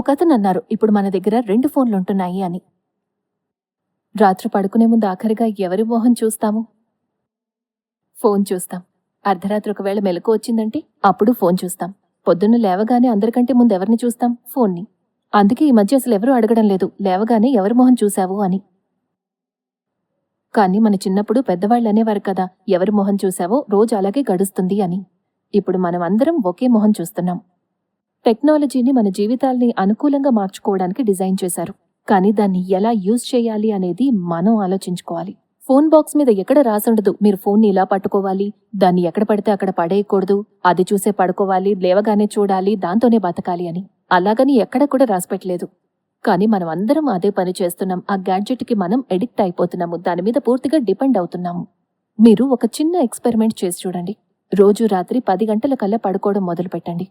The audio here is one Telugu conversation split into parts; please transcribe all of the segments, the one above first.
ఒకతను అన్నారు ఇప్పుడు మన దగ్గర రెండు ఫోన్లు ఉంటున్నాయి అని. రాత్రి పడుకునే ముందు ఆఖరిగా ఎవరి మోహం చూస్తాము? ఫోన్ చూస్తాం. అర్ధరాత్రి ఒకవేళ మెలకు వచ్చిందంటే అప్పుడు ఫోన్ చూస్తాం. పొద్దున్న లేవగానే అందరికంటే ముందు ఎవరిని చూస్తాం? ఫోన్ని. అందుకే ఈ మధ్య అసలు ఎవరూ అడగడం లేదు లేవగానే ఎవరి మొహం చూశావు? అని. కానీ మన చిన్నప్పుడు పెద్దవాళ్ళు అనేవారు కదా ఎవరి మొహం చూశావో రోజు అలాగే గడుస్తుంది అని. ఇప్పుడు మనం అందరం ఒకే మొహం చూస్తున్నాం. టెక్నాలజీని మన జీవితాల్ని అనుకూలంగా మార్చుకోవడానికి డిజైన్ చేశారు. కానీ దాన్ని ఎలా యూజ్ చేయాలి అనేది మనం ఆలోచించుకోవాలి. ఫోన్ బాక్స్ మీద ఎక్కడ రాసుండదు మీరు ఫోన్ని ఇలా పట్టుకోవాలి దాన్ని ఎక్కడ పడితే అక్కడ పడేయకూడదు అది చూసే పడుకోవాలి లేవగానే చూడాలి దాంతోనే బతకాలి అని. అలాగని ఎక్కడ కూడా రాసిపెట్టలేదు కానీ మనం అందరం అదే పని చేస్తున్నాం. ఆ గ్యాడ్జెట్కి మనం ఎడిక్ట్ అయిపోతున్నాము. దాని మీద పూర్తిగా డిపెండ్ అవుతున్నాము. మీరు ఒక చిన్న ఎక్స్పెరిమెంట్ చేసి చూడండి. రోజు రాత్రి పది గంటల కల్లా పడుకోవడం మొదలు పెట్టండి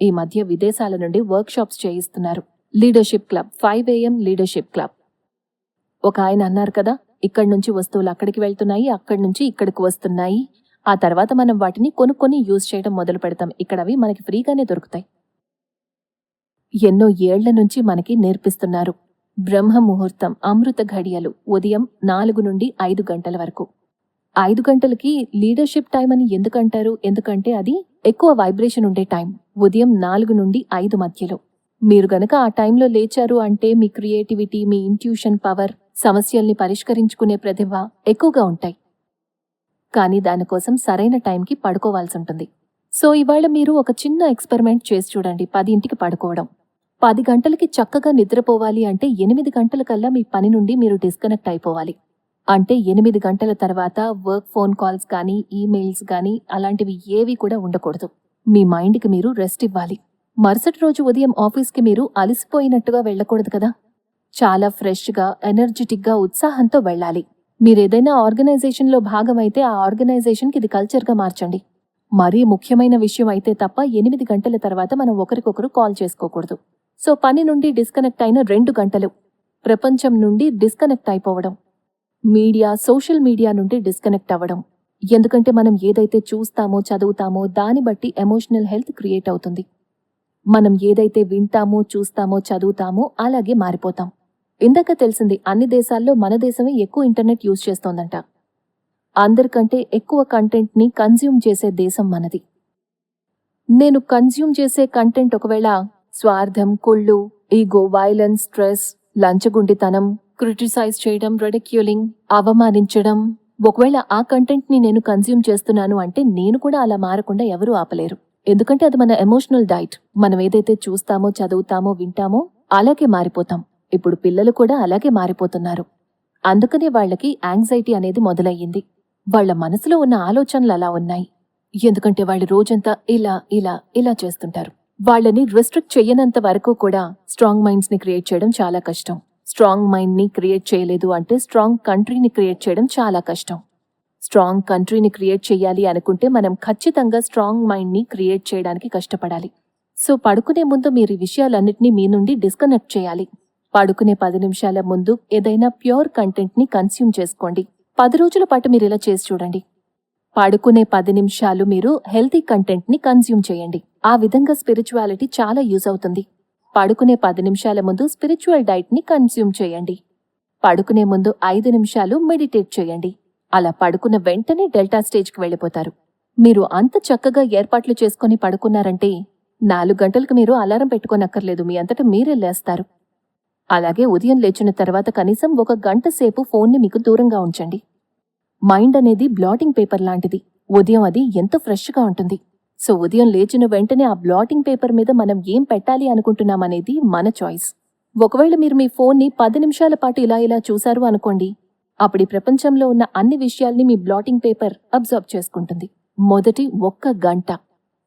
ఈ మధ్య విదేశాల నుండి వర్క్షాప్స్ చేయిస్తున్నారు. Leadership club five AM leadership club. ఒక ఆయన అన్నారు కదా ఇక్కడి నుంచి వస్తువులు అక్కడికి వెళ్తున్నాయి అక్కడి నుంచి ఇక్కడికి వస్తున్నాయి. ఆ తర్వాత మనం వాటిని కొనుక్కొని యూజ్ చేయడం మొదలు పెడతాం. ఇక్కడ అవి మనకి ఫ్రీగానే దొరుకుతాయి. ఎన్నో ఏళ్ళ నుంచి మనకి నేర్పిస్తున్నారు. బ్రహ్మ ముహూర్తం అమృత ఘడియలు ఉదయం నాలుగు నుండి ఐదు గంటల వరకు. ఐదు గంటలకి లీడర్షిప్ టైం అని ఎందుకంటారు? ఎందుకంటే అది ఎక్కువ వైబ్రేషన్ ఉండే టైం ఉదయం నాలుగు నుండి ఐదు మధ్యలో. మీరు గనక ఆ టైంలో లేచారు అంటే మీ క్రియేటివిటీ మీ ఇంట్యూషన్ పవర్ సమస్యల్ని పరిష్కరించుకునే ప్రతిభ ఎక్కువగా ఉంటాయి. కానీ దానికోసం సరైన టైంకి పడుకోవాల్సి ఉంటుంది. సో ఇవాళ మీరు ఒక చిన్న ఎక్స్పెరిమెంట్ చేసి చూడండి పది ఇంటికి పడుకోవడం. పది గంటలకి చక్కగా నిద్రపోవాలి అంటే ఎనిమిది గంటల కల్లా మీ పని నుండి మీరు డిస్కనెక్ట్ అయిపోవాలి. అంటే ఎనిమిది గంటల తర్వాత వర్క్ ఫోన్ కాల్స్ కానీ ఈమెయిల్స్ కానీ అలాంటివి ఏవి కూడా ఉండకూడదు. మీ మైండ్కి మీరు రెస్ట్ ఇవ్వాలి. మరుసటి రోజు ఉదయం ఆఫీస్కి మీరు అలసిపోయినట్టుగా వెళ్ళకూడదు కదా? చాలా ఫ్రెష్గా ఎనర్జెటిక్గా ఉత్సాహంతో వెళ్ళాలి. మీరేదైనా ఆర్గనైజేషన్లో భాగమైతే ఆ ఆర్గనైజేషన్కి ఇది కల్చర్గా మార్చండి. మరీ ముఖ్యమైన విషయం అయితే తప్ప ఎనిమిది గంటల తర్వాత మనం ఒకరికొకరు కాల్ చేసుకోకూడదు. సో పని నుండి డిస్కనెక్ట్ అయిన రెండు గంటలు. ప్రపంచం నుండి డిస్కనెక్ట్ అయిపోవడం. మీడియా సోషల్ మీడియా నుండి డిస్కనెక్ట్ అవ్వడం. ఎందుకంటే మనం ఏదైతే చూస్తామో చదువుతామో దాన్ని బట్టి ఎమోషనల్ హెల్త్ క్రియేట్ అవుతుంది. మనం ఏదైతే వింటామో చూస్తామో చదువుతామో అలాగే మారిపోతాం. ఇందాక తెలిసింది అన్ని దేశాల్లో మన దేశమే ఎక్కువ ఇంటర్నెట్ యూజ్ చేస్తోందంట. అందరికంటే ఎక్కువ కంటెంట్ని కన్జ్యూమ్ చేసే దేశం మనది. నేను కన్జ్యూమ్ చేసే కంటెంట్ ఒకవేళ స్వార్థం కుళ్ళు ఈగో వైలెన్స్ స్ట్రెస్ లంచగుండితనం క్రిటిసైజ్ చేయడం రెడిక్యూలింగ్ అవమానించడం. ఒకవేళ ఆ కంటెంట్ని నేను కన్జ్యూమ్ చేస్తున్నాను అంటే నేను కూడా అలా మారకుండా ఎవరూ ఆపలేరు. ఎందుకంటే అది మన ఎమోషనల్ డైట్. మనం ఏదైతే చూస్తామో చదువుతామో వింటామో అలాగే మారిపోతాం. ఇప్పుడు పిల్లలు కూడా అలాగే మారిపోతున్నారు. అందుకనే వాళ్ళకి యాంగ్జైటీ అనేది మొదలయ్యింది. వాళ్ళ మనసులో ఉన్న ఆలోచనలు అలా ఉన్నాయి. ఎందుకంటే వాళ్ళు రోజంతా ఇలా ఇలా ఇలా చేస్తుంటారు. వాళ్ళని రిస్ట్రిక్ట్ చెయ్యనంత వరకు కూడా స్ట్రాంగ్ మైండ్స్ని క్రియేట్ చేయడం చాలా కష్టం. స్ట్రాంగ్ మైండ్ని క్రియేట్ చేయలేదు అంటే స్ట్రాంగ్ కంట్రీని క్రియేట్ చేయడం చాలా కష్టం. స్ట్రాంగ్ కంట్రీని క్రియేట్ చేయాలి అనుకుంటే మనం ఖచ్చితంగా స్ట్రాంగ్ మైండ్ని క్రియేట్ చేయడానికి కష్టపడాలి. సో పడుకునే ముందు మీరు ఈ విషయాలన్నింటినీ మీ నుండి డిస్కనెక్ట్ చేయాలి. పడుకునే పది నిమిషాల ముందు ఏదైనా ప్యూర్ కంటెంట్ని కన్స్యూమ్ చేసుకోండి. పది రోజుల పాటు మీరు ఇలా చేసి చూడండి. పడుకునే పది నిమిషాలు మీరు హెల్తీ కంటెంట్ని కన్స్యూమ్ చేయండి. ఆ విధంగా స్పిరిచువాలిటీ చాలా యూజ్ అవుతుంది. పడుకునే పది నిమిషాల ముందు స్పిరిచువల్ డైట్ని కన్స్యూమ్ చేయండి. పడుకునే ముందు ఐదు నిమిషాలు మెడిటేట్ చేయండి. అలా పడుకున్న వెంటనే డెల్టా స్టేజ్కి వెళ్ళిపోతారు. మీరు అంత చక్కగా ఏర్పాట్లు చేసుకుని పడుకున్నారంటే నాలుగు గంటలకు మీరు అలారం పెట్టుకోనక్కర్లేదు మీ అంతటా మీరే లేస్తారు. అలాగే ఉదయం లేచిన తర్వాత కనీసం ఒక గంట సేపు ఫోన్ని మీకు దూరంగా ఉంచండి. మైండ్ అనేది బ్లాటింగ్ పేపర్ లాంటిది. ఉదయం అది ఎంత ఫ్రెష్గా ఉంటుంది. సో ఉదయం లేచిన వెంటనే ఆ బ్లాటింగ్ పేపర్ మీద మనం ఏం పెట్టాలి అనుకుంటున్నామనేది మన చాయిస్ ఒకవేళ మీరు మీ ఫోన్ని పది నిమిషాల పాటు ఇలా ఇలా చూశారు అనుకోండి అప్పుడు ప్రపంచంలో ఉన్న అన్ని విషయాల్ని మీ బ్లాటింగ్ పేపర్ అబ్జర్వ్ చేసుకుంటుంది. మొదటి ఒక్క గంట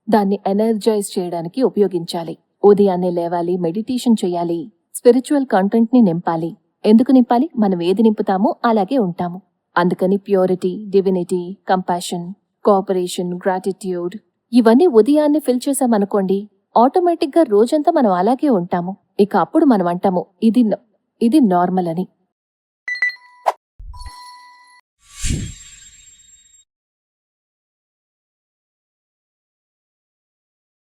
దాన్ని ఎనర్జైజ్ చేయడానికి ఉపయోగించాలి. ఉదయాన్నే లేవాలి మెడిటేషన్ చేయాలి స్పిరిచువల్ కంటెంట్ని నింపాలి. ఎందుకు నింపాలి? మనం ఏది నింపుతామో అలాగే ఉంటాము. అందుకని purity divinity compassion cooperation gratitude ఇవన్నీ ఉదయాన్నే ఫిల్ చేశామనుకోండి ఆటోమేటిక్గా రోజంతా మనం అలాగే ఉంటాము. ఇక అప్పుడు మనం అంటాము ఇది ఇది నార్మల్ అని.